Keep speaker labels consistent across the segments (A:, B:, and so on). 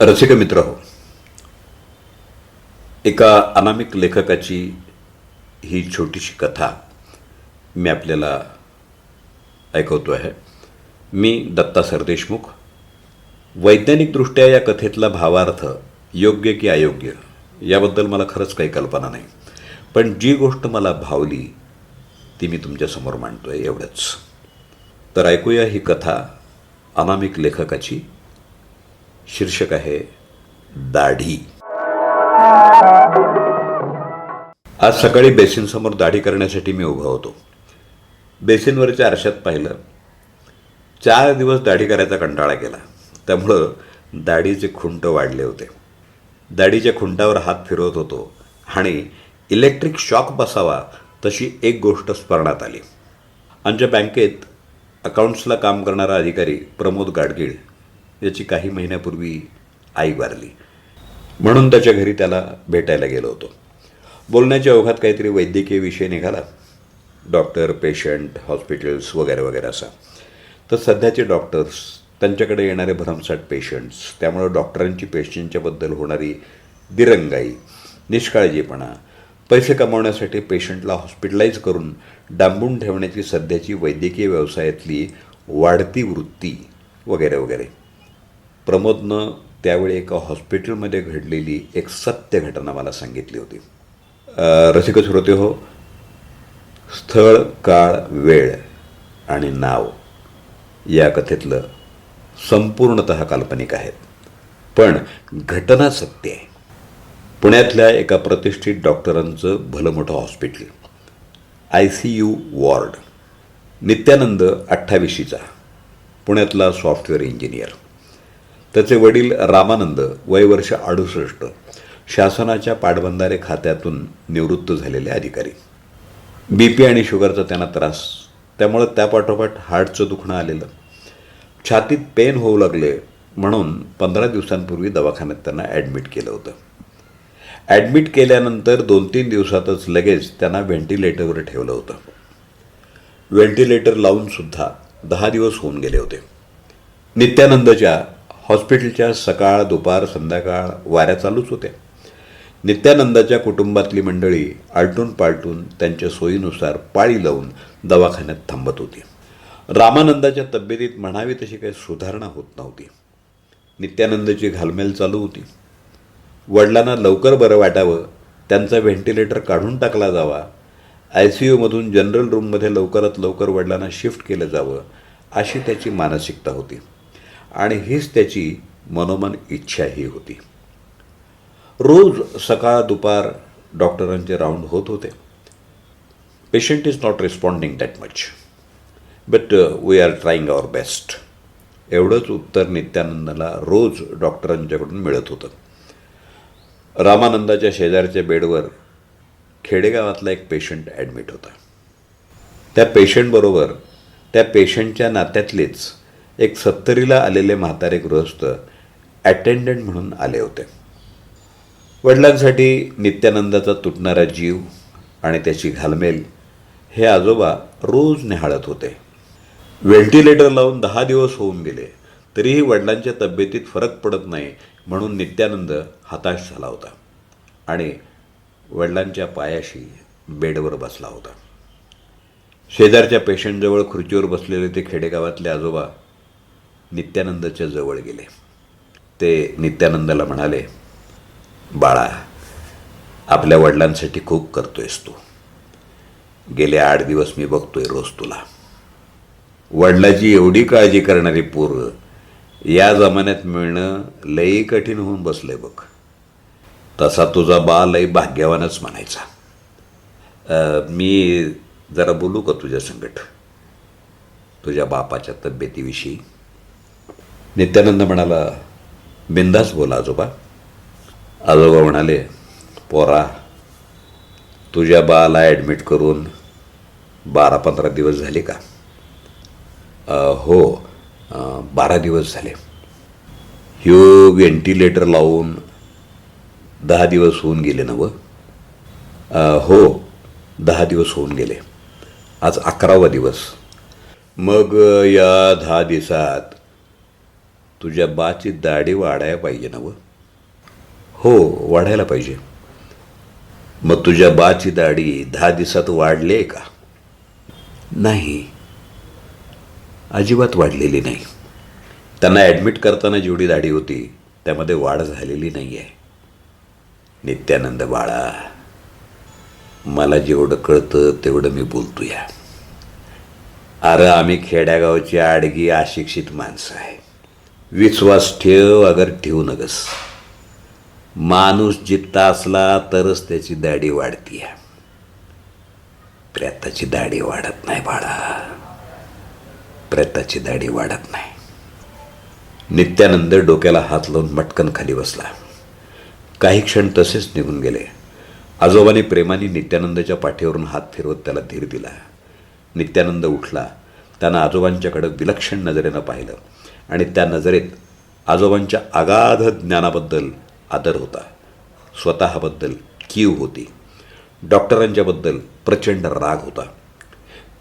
A: रसिक मित्र हो. एका अनामिक लेखकाची ही छोटीशी कथा मी आपल्याला ऐकवतो आहे. मी दत्ता सरदेशमुख. वैज्ञानिकदृष्ट्या या कथेतला भावार्थ योग्य की अयोग्य याबद्दल मला खरंच काही कल्पना नाही. पण जी गोष्ट मला भावली ती मी तुमच्यासमोर मांडतो आहे एवढंच. तर ऐकूया ही कथा अनामिक लेखकाची. शीर्षक आहे दाढी. आज सकाळी बेसिनसमोर दाढी करण्यासाठी मी उभा होतो. बेसिनवरच्या आरशात पाहिलं. चार दिवस दाढी करायचा कंटाळा केला. त्यामुळं दाढीचे खुंट वाढले होते. दाढीच्या खुंटावर हात फिरवत होतो आणि इलेक्ट्रिक शॉक बसावा तशी एक गोष्ट स्मरणात आली. आमच्या बँकेत अकाउंट्सला काम करणारा अधिकारी प्रमोद गाडगीळ याची काही महिन्यापूर्वी आई वारली. म्हणून त्याच्या घरी त्याला भेटायला गेलो होतो. बोलण्याच्या ओघात काहीतरी वैद्यकीय विषय निघाला. डॉक्टर पेशंट हॉस्पिटल्स वगैरे वगैरे असा. तर सध्याचे डॉक्टर्स त्यांच्याकडे येणारे भरमसाठ पेशंट्स त्यामुळं डॉक्टरांची पेशंटच्याबद्दल होणारी दिरंगाई निष्काळजीपणा पैसे कमावण्यासाठी पेशंटला हॉस्पिटलाइज करून डांबून ठेवण्याची सध्याची वैद्यकीय व्यवसायातली वाढती वृत्ती वगैरे वगैरे. प्रमोदनं त्यावेळी एका हॉस्पिटलमध्ये घडलेली एक सत्य घटना मला सांगितली होती. रसिक श्रोते हो. स्थळ काळ वेळ आणि नाव या कथेतलं संपूर्णत काल्पनिक आहेत. पण घटना सत्य आहे. पुण्यातल्या एका प्रतिष्ठित डॉक्टरांचं भलं मोठं hospital. I C U ward. Nityanand अठ्ठावीशीचा. पुण्यातला सॉफ्टवेअर इंजिनियर. त्याचे वडील रामानंद वय वर्ष अडुसष्ट शासनाच्या पाटबंधारे खात्यातून निवृत्त झालेले अधिकारी. बी पी आणि शुगरचा त्यांना त्रास. त्यामुळं त्यापाठोपाठ हार्टचं दुखणं आलेलं. छातीत पेन होऊ लागले म्हणून पंधरा दिवसांपूर्वी दवाखान्यात त्यांना ॲडमिट केलं होतं. ॲडमिट केल्यानंतर दोन तीन दिवसातच लगेच त्यांना व्हेंटिलेटरवर ठेवलं होतं. व्हेंटिलेटर लावूनसुद्धा दहा दिवस होऊन गेले होते. नित्यानंदच्या हॉस्पिटलच्या सकाळ दुपार संध्याकाळ वाऱ्या चालूच होत्या. नित्यानंदाच्या कुटुंबातली मंडळी आलटून पालटून त्यांच्या सोयीनुसार पाळी लावून दवाखान्यात थांबत होती. रामानंदाच्या तब्येतीत म्हणावी तशी काही सुधारणा होत नव्हती. नित्यानंदची घालमेल चालू होती. वडिलांना लवकर बरं वाटावं त्यांचा व्हेंटिलेटर काढून टाकला जावा आय सी यूमधून जनरल रूममध्ये लवकरात लवकर वडिलांना शिफ्ट केलं जावं अशी त्याची मानसिकता होती. आणि हीच त्याची मनोमन इच्छाही होती. रोज सकाळ दुपार डॉक्टरांचे राऊंड होत होते. Patient is not responding that much but we are trying our best एवढंच उत्तर नित्यानंदाला रोज डॉक्टरांच्याकडून मिळत होतं. रामानंदाच्या शेजारच्या बेडवर खेडेगावातला एक पेशंट ॲडमिट होता. त्या पेशंटबरोबर त्या पेशंटच्या नात्यातलेच एक सत्तरीला आलेले म्हातारे गृहस्थ अटेंडंट म्हणून आले होते. वडिलांसाठी नित्यानंदाचा तुटणारा जीव आणि त्याची घालमेल हे आजोबा रोज निहाळत होते. व्हेंटिलेटर लावून दहा दिवस होऊन गेले तरीही वडिलांच्या तब्येतीत फरक पडत नाही म्हणून नित्यानंद हताश झाला होता आणि वडिलांच्या पायाशी बेडवर बसला होता. शेजारच्या पेशंटजवळ खुर्चीवर बसलेले ते खेडेगावातले आजोबा नित्यानंदच्या जवळ गेले. ते नित्यानंदाला म्हणाले बाळा आपल्या वडिलांसाठी खूप करतोयस तू. गेले आठ दिवस मी बघतोय रोज तुला. वडिलाची एवढी काळजी करणारी पूर या जमान्यात मिळणं लई कठीण होऊन बसलंय बघ. तसा तुझा बा लई भाग्यवानच म्हणायचा. मी जरा बोलू का तुझ्या संकट तुझ्या बापाच्या तब्येतीविषयी? नित्यानंद म्हणाला बिंदास बोला आजोबा. आजोबा म्हणाले पोरा तुझ्या बाला ॲडमिट करून बारा पंधरा दिवस झाले का? आ, हो बारा दिवस झाले. ह्यो व्हेंटिलेटर लावून दहा दिवस होऊन गेले ना व हो दहा दिवस होऊन गेले. आज अकरावा दिवस. मग या दहा दिवसात तुझ्या बाची दाढी वाढायला पाहिजे ना व? हो वाढायला पाहिजे. मग तुझ्या बाची दाढी दहा दिवसात वाढली आहे का? नाही. अजिबात वाढलेली नाही. त्यांना ॲडमिट करताना जेवढी दाढी होती त्यामध्ये वाढ झालेली नाही आहे नित्यानंद बाळा मला जेवढं कळतं तेवढं मी बोलतो या अरे आम्ही खेड्यागावची आडगी अशिक्षित माणसं आहे. विश्वास ठेव अगर ठेवू नगस. माणूस जित्ता असला तरच त्याची दाढी वाढती प्रेताची दाढी वाढत नाही बाळा. प्रेताची दाढी वाढत नाही. नित्यानंद डोक्याला हात लावून मटकन खाली बसला. काही क्षण तसेच निघून गेले. आजोबाने प्रेमाने नित्यानंदच्या पाठीवरून हात फिरवत त्याला धीर दिला. नित्यानंद उठला. त्यांना आजोबांच्याकडं विलक्षण नजरेनं पाहिलं. आणि त्या नजरेत आजोबांच्या अगाध ज्ञानाबद्दल आदर होता. स्वतःबद्दल कीव होती. डॉक्टरांच्याबद्दल प्रचंड राग होता.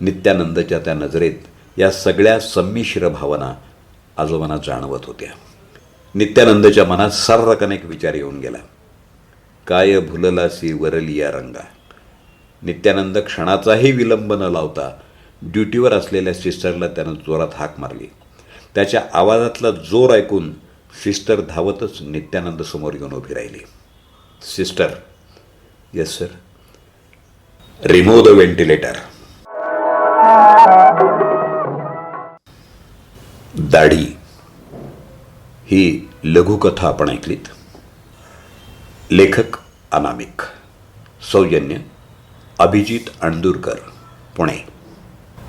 A: नित्यानंदच्या त्या नजरेत या सगळ्या संमिश्र भावना आजोबांना जाणवत होत्या. नित्यानंदच्या मनात सर्रकन एक विचार येऊन गेला. काय भुललासी वरलिया रंगा. नित्यानंद क्षणाचाही विलंब न लावता ड्युटीवर असलेल्या सिस्टरला त्यानं जोरात हाक मारली. त्याच्या आवाजातला जोर ऐकून सिस्टर धावतच नित्यानंद समोर येऊन उभी राहिली. Sister yes sir remove the ventilator दाढी. ही लघुकथा आपण ऐकलीत. लेखक अनामिक. सौजन्य. अभिजित अणदूरकर पुणे.